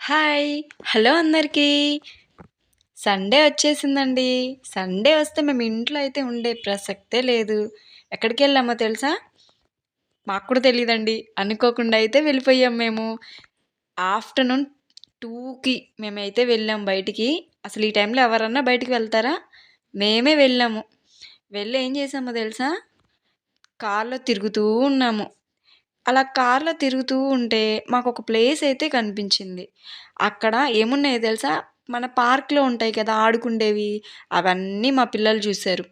Hi hello అందరికీ. Sunday వచ్చేసిందండి. Sunday వస్తే మేము ఇంట్లో అయితే ఉండే ప్రసక్తే లేదు. ఎక్కడికి వెళ్ళామో తెలుసా? మాకు కూడా తెలియదండి అనుకోకుండా అయితే వెళ్ళిపోయాం మేము. ఆఫ్టర్నూన్ టూకి మేమైతే వెళ్ళాం బయటికి. అసలు ఈ టైంలో ఎవరన్నా బయటికి వెళ్తారా? మేమే వెళ్ళాము. వెళ్ళి ఏం చేసామో తెలుసా? కార్లో తిరుగుతూ ఉన్నాము. అలా కార్లో తిరుగుతూ ఉంటే మాకు ఒక ప్లేస్ అయితే కనిపించింది. అక్కడ ఏమున్నాయో తెలుసా? మన పార్క్లో ఉంటాయి కదా ఆడుకుండేవి అవన్నీ మా పిల్లలు చూశారు.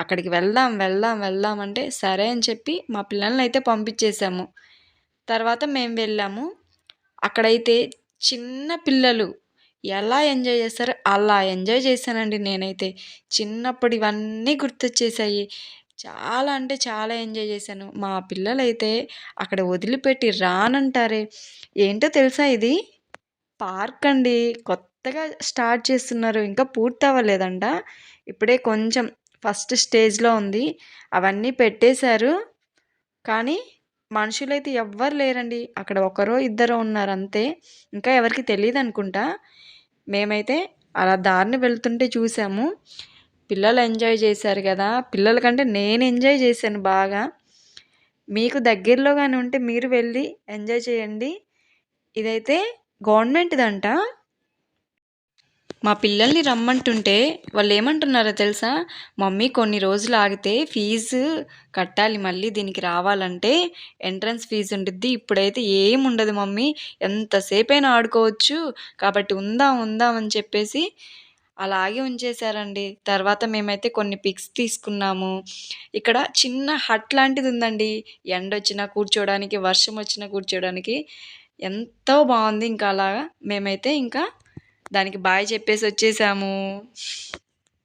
అక్కడికి వెళ్దాం వెళ్దాం వెళ్దాం అంటే సరే అని చెప్పి మా పిల్లల్ని అయితే పంపించేసాము. తర్వాత మేము వెళ్ళాము. అక్కడైతే చిన్న పిల్లలు ఎలా ఎంజాయ్ చేస్తారో అలా ఎంజాయ్ చేశానండి నేనైతే. చిన్నప్పుడు ఇవన్నీ గుర్తొచ్చేసాయి. చాలా అంటే చాలా ఎంజాయ్ చేశాను. మా పిల్లలైతే అక్కడ వదిలిపెట్టి రానంటారే. ఏంటో తెలుసా ఇది? పార్క్ అండి. కొత్తగా స్టార్ట్ చేస్తున్నారు. ఇంకా పూర్తి అవ్వలేదంట. ఇప్పుడే కొంచెం ఫస్ట్ స్టేజ్లో ఉంది. అవన్నీ పెట్టేశారు. కానీ మనుషులైతే ఎవ్వరు లేరండి. అక్కడ ఒకరో ఇద్దరో ఉన్నారు అంతే. ఇంకా ఎవరికి తెలియదు అనుకుంటా మేమైతే అలా దారిని వెళ్తుంటే చూసాము. పిల్లలు ఎంజాయ్ చేశారు కదా పిల్లల కంటే నేను ఎంజాయ్ చేశాను బాగా. మీకు దగ్గరలో కానీ ఉంటే మీరు వెళ్ళి ఎంజాయ్ చేయండి. ఇదైతే గవర్నమెంట్దంట. మా పిల్లల్ని రమ్మంటుంటే వాళ్ళు ఏమంటున్నారో తెలుసా? మమ్మీ కొన్ని రోజులు ఆగితే ఫీజు కట్టాలి మళ్ళీ దీనికి రావాలంటే ఎంట్రన్స్ ఫీజు ఉంటుంది ఇప్పుడైతే ఏం ఉండదు మమ్మీ. ఎంతసేపైనా ఆడుకోవచ్చు. కాబట్టి ఉందాం ఉందాం అని చెప్పేసి అలాగే ఉంచేశారండి. తర్వాత మేమైతే కొన్ని పిక్స్ తీసుకున్నాము. ఇక్కడ చిన్న హట్ లాంటిది ఉందండి. ఎండ వచ్చినా కూర్చోడానికి వర్షం వచ్చినా కూర్చోడానికి ఎంతో బాగుంది. ఇంకా అలాగా మేమైతే ఇంకా దానికి బాయ్ చెప్పేసి వచ్చేసాము